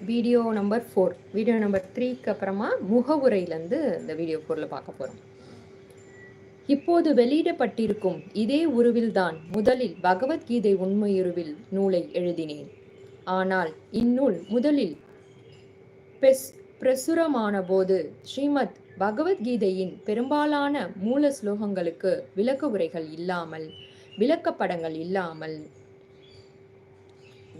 Video number four video number த்ரீக்கு அப்புறமா முகவுரையிலேருந்து இந்த வீடியோ ஃபோரில் பார்க்க போகிறோம் இப்போது வெளியிடப்பட்டிருக்கும் இதே உருவில்தான் முதலில் பகவத்கீதை உண்மையுருவில் நூலை எழுதினேன். ஆனால் இந்நூல் முதலில் பெஸ் பிரசுரமான போது ஸ்ரீமத் பகவத்கீதையின் பெரும்பாலான மூல ஸ்லோகங்களுக்கு விளக்க உரைகள் இல்லாமல் விளக்கப்படங்கள் இல்லாமல்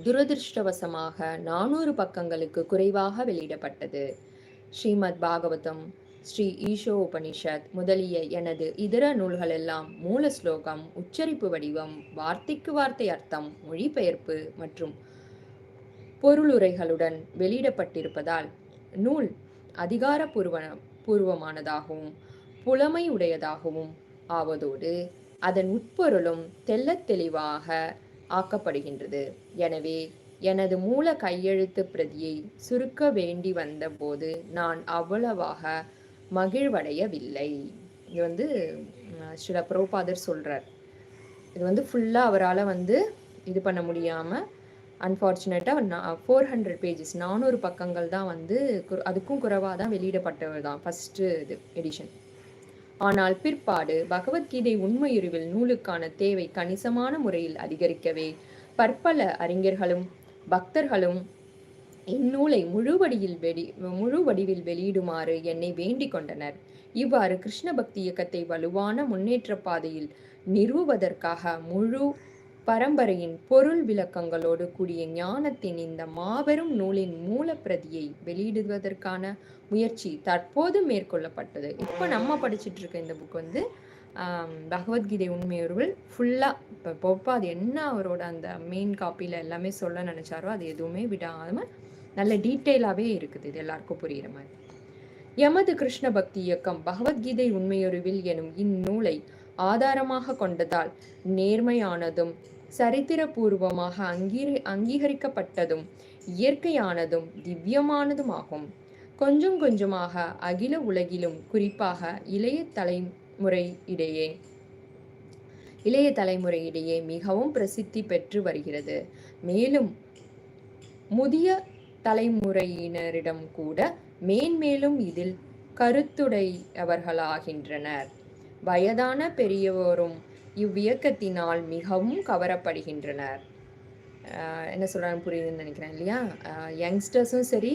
துரதிருஷ்டவசமாக நானூறு பக்கங்களுக்கு குறைவாக வெளியிடப்பட்டது. ஸ்ரீமத் பாகவதம் ஸ்ரீ ஈஷோ உபனிஷத் முதலிய எனது இதர நூல்களெல்லாம் மூல ஸ்லோகம் உச்சரிப்பு வடிவம் வார்த்தைக்கு வார்த்தை அர்த்தம் மொழிபெயர்ப்பு மற்றும் பொருளுரைகளுடன் வெளியிடப்பட்டிருப்பதால் நூல் அதிகாரபூர்வ பூர்வமானதாகவும் புலமை உடையதாகவும் ஆவதோடு அதன் உட்பொருளும் தெள்ளத் தெளிவாக ஆக்கப்படுகின்றது. எனவே எனது மூல கையெழுத்து பிரதியை சுருக்க வேண்டி வந்தபோது நான் அவ்வளவாக மகிழ்வடையவில்லை. இது வந்து சில புரோபாதர் சொல்கிறார் இது வந்து ஃபுல்லாக அவரால் வந்து இது பண்ண முடியாமல் அன்ஃபார்ச்சுனேட்டாக ஃபோர் ஹண்ட்ரட் பேஜஸ் நானூறு பக்கங்கள் தான் வந்து அதுக்கும் குறைவாக தான் வெளியிடப்பட்டவர் தான் ஃபஸ்ட்டு இது எடிஷன் ஆனால் பிற்பாடு பகவத்கீதை உண்மையுருவில் நூலுக்கான தேவை கணிசமான முறையில் அதிகரிக்கவே பற்பல அறிஞர்களும் பக்தர்களும் இந்நூலை முழு வடிவில் வெளி முழு வடிவில் வெளியிடுமாறு என்னை வேண்டிக் கொண்டனர். இவ்வாறு கிருஷ்ண பக்தி இயக்கத்தை வலுவான முன்னேற்ற பாதையில் நிறுவுவதற்காக முழு பரம்பரையின் பொருள் விளக்கங்களோடு கூடிய ஞானத்தின் இந்த மாபெரும் நூலின் மூலப்பிரதியை வெளியிடுவதற்கான முயற்சி தற்போது மேற்கொள்ளப்பட்டது. இப்போ நம்ம படிச்சுட்டு இருக்க இந்த புக் வந்து பகவத்கீதை உண்மையுருவில் ஃபுல்லாக இப்போ பொப்பா அது என்ன அவரோட அந்த மெயின் காப்பியில் எல்லாமே சொல்ல நினச்சாரோ அது எதுவுமே விடாமல் நல்ல டீட்டெயிலாகவே இருக்குது. இது எல்லாருக்கும் புரிகிற மாதிரி. எமது கிருஷ்ண பக்தி இயக்கம் பகவத்கீதை உண்மையுருவில் எனும் இந்நூலை ஆதாரமாக கொண்டதால் நேர்மையானதும் சரித்திரபூர்வமாக அங்கீரி அங்கீகரிக்கப்பட்டதும் இயற்கையானதும் திவ்யமானதுமாகும். கொஞ்சம் கொஞ்சமாக அகில உலகிலும் குறிப்பாக இளைய தலைமுறையிடையே இளைய தலைமுறையிடையே மிகவும் பிரசித்தி பெற்று வருகிறது. மேலும் முதிய தலைமுறையினரிடம் கூட மேன்மேலும் இதில் கருத்துடையவர்களாகின்றனர். வயதான பெரியவரும் இவ்வியக்கத்தினால் மிகவும் கவரப்படுகின்றனர். என்ன சொல்கிறாங்க புரியுதுன்னு நினைக்கிறேன் இல்லையா? யங்ஸ்டர்ஸும் சரி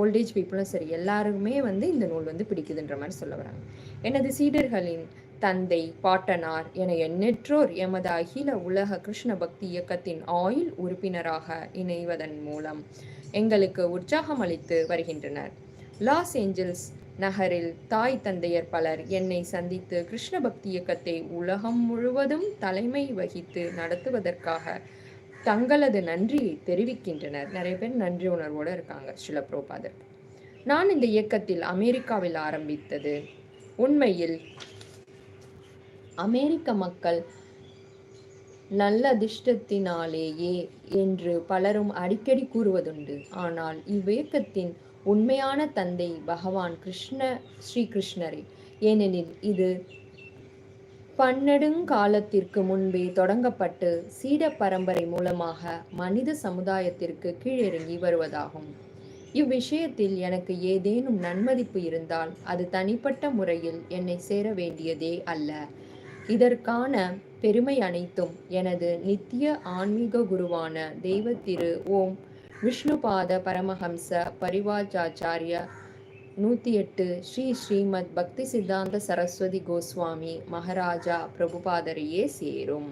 ஓல்டேஜ் பீப்புளும் சரி எல்லாருமே வந்து இந்த நூல் வந்து பிடிக்குதுன்ற மாதிரி சொல்ல வராங்க. எனது சீடர்களின் தந்தை பாட்டனார் என எண்ணற்றோர் எமது அகில உலக கிருஷ்ண பக்தி இயக்கத்தின் ஆயுள் உறுப்பினராக இணைவதன் மூலம் எங்களுக்கு உற்சாகம் அளித்து வருகின்றனர். லாஸ் ஏஞ்சல்ஸ் நகரில் தாய் தந்தையர் பலர் என்னை சந்தித்து கிருஷ்ண பக்தி இயக்கத்தை உலகம் முழுவதும் தலைமை வகித்து நடத்துவதற்காக தங்களது நன்றியை தெரிவிக்கின்றனர். நிறைய பேர் நன்றி உணர்வோடு இருக்காங்க சில புரோபாதர் நான் இந்த இயக்கத்தில் அமெரிக்காவில் ஆரம்பித்தது உண்மையில் அமெரிக்க மக்கள் நல்ல அதிர்ஷ்டத்தினாலேயே என்று பலரும் அடிக்கடி கூறுவதுண்டு. ஆனால் இவ்வியக்கத்தின் உண்மையான தந்தை பகவான் கிருஷ்ண ஸ்ரீகிருஷ்ணரே. ஏனெனில் இது பன்னெடுங்காலத்திற்கு முன்பே தொடங்கப்பட்டு சீட பரம்பரை மூலமாக மனித சமுதாயத்திற்கு கீழிறங்கி வருவதாகும். இவ்விஷயத்தில் எனக்கு ஏதேனும் நன்மதிப்பு இருந்தால் அது தனிப்பட்ட முறையில் என்னை சேர வேண்டியதே அல்ல. இதற்கான பெருமை அனைத்தும் எனது நித்திய ஆன்மீக குருவான தெய்வத்திரு ஓம் விஷ்ணுபாத பரமஹம்ச பரிவாஜாச்சாரிய நூற்றி எட்டு ஸ்ரீ ஸ்ரீமத் பக்தி சித்தாந்த சரஸ்வதி கோஸ்வாமி மகாராஜா பிரபுபாதரையே சேரும்.